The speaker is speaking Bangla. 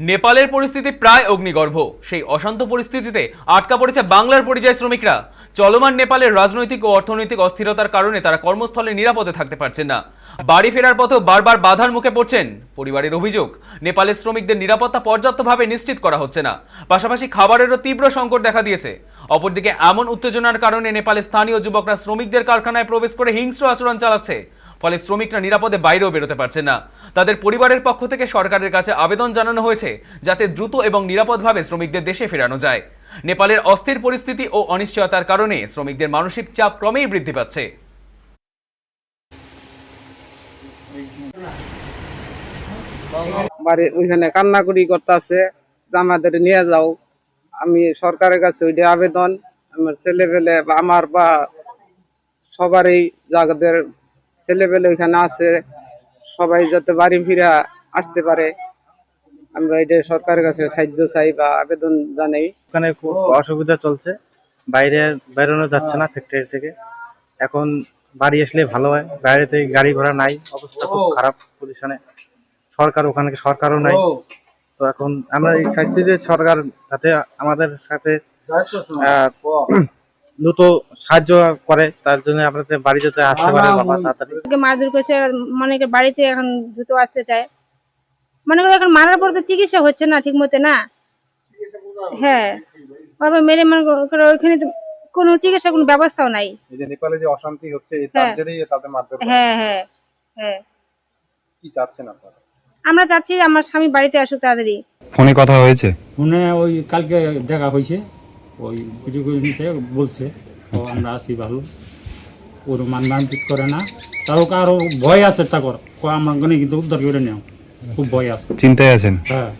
নেপালের পরিস্থিতি প্রায় অগ্নিগর্ভ। সেই অশান্ত পরিস্থিতিতে আটকা পড়েছে বাংলার পরিযায়ী শ্রমিকরা। চলমান নেপালের রাজনৈতিক ও অর্থনৈতিক অস্থিরতার কারণে তারা কর্মস্থলে নিরাপদে থাকতে পারছেন না। বাড়ি ফেরার পথেও বারবার বাধার মুখে পড়ছেন। পরিবারের অভিযোগ, নেপালের শ্রমিকদের নিরাপত্তা পর্যাপ্তভাবে নিশ্চিত করা হচ্ছে না। পাশাপাশি খাবারেরও তীব্র সংকট দেখা দিয়েছে। অপরদিকে এমন উত্তেজনার কারণে নেপালের স্থানীয় যুবকরা শ্রমিকদের কারখানায় প্রবেশ করে হিংস্র আচরণ চালাচ্ছে। ফলে শ্রমিকরা নিরাপদে বাইরেও বেরোতে পারছেন না। তাদের পরিবারের পক্ষ থেকে সরকারের কাছে আবেদন জানানো হয়েছে যাতে দ্রুত এবং নিরাপদভাবে শ্রমিকদের দেশে ফেরানো যায়। নেপালের অস্থির পরিস্থিতি ও অনিশ্চয়তার কারণে শ্রমিকদের মানসিক চাপ ক্রমেই বৃদ্ধি পাচ্ছে। বাড়ি ওইখানে কান্নাকুড়ি আমাদের নিয়ে যাও। আমি সরকারের কাছে ওইটা আবেদন, আমার ছেলে পেলে আমার বা সবারই যাদের ছেলে পেলে ওইখানে আছে সবাই যাতে বাড়ি ফিরে আসতে পারে। আমরা এটা সরকারের কাছে সাহায্য চাই বা আবেদন জানাই। ওখানে খুব অসুবিধা চলছে বাইরে বেরোনো যাচ্ছে না ফ্যাক্টরি থেকে। এখন বাড়ি আসলে ভালো হয় বাইরে থেকে গাড়ি ঘোড়া নাই অবস্থা খুব খারাপ পজিশনে সরকার ওখানে সরকারও নাই। তো এখন আমরা চাইছি যে সরকার যাতে আমাদের আহ, দ্রুত সাহায্য করে তার জন্য বাড়ি যেতে আসতে পারে বাবা তাড়াতাড়ি। মারধর করেছে মনে বাড়িতে এখন দ্রুত আসতে চায়। মনে করো এখন মারার পর তো চিকিৎসা হচ্ছে না ঠিক মতো না? হ্যাঁ। ওভাবে মেরে মনে করো ওইখানে কোনো চিকিৎসা কোনো ব্যবস্থাও নাই। এই যে নেপালে যে অশান্তি হচ্ছে এই হ্যাঁ। তার তাদের মারধর হ্যাঁ হ্যাঁ হ্যাঁ। কি চাচ্ছেন আপনারা? আমরা চাচ্ছি আমার স্বামী বাড়িতে আসুক তাড়াতাড়ি। ফোনে কথা হয়েছে? ফোনে ওই কালকে দেখা হয়েছে। ওই ভিডিও করে নিছে বলছে ও আমরা আছি ভালো। ওর মান ঠিক করে না। তারও কারও ভয় আছে তাকর আমার গনে কিন্তু উদ্ধার করে নেও। খুব ভয় আছে। চিন্তায় আছেন? হ্যাঁ।